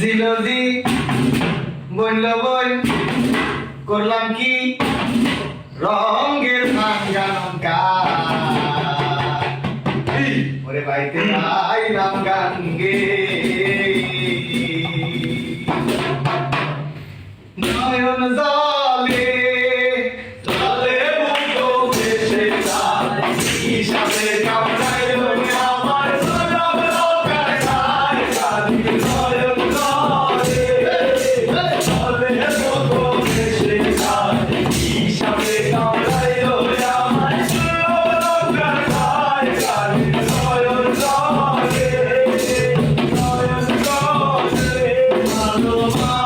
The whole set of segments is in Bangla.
জিলজি বলল বল করলাম কি রঙের ভাঙ্গালাম ওরে বাইতে আইলাম গান গে নয়ন যা 的我吗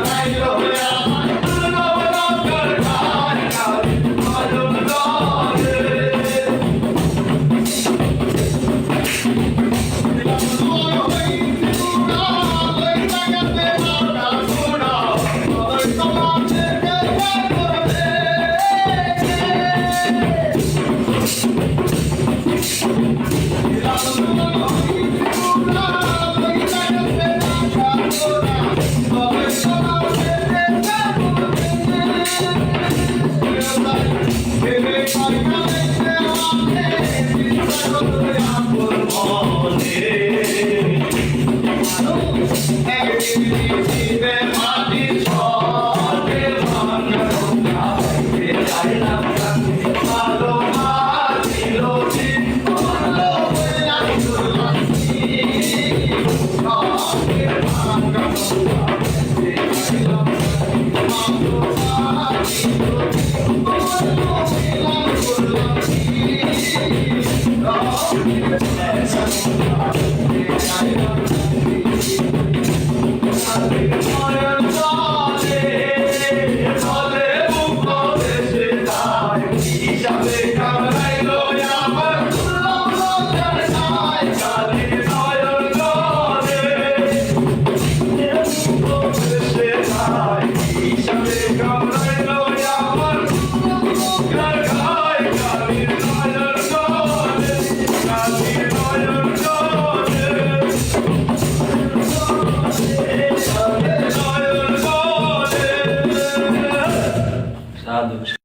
You're not the one.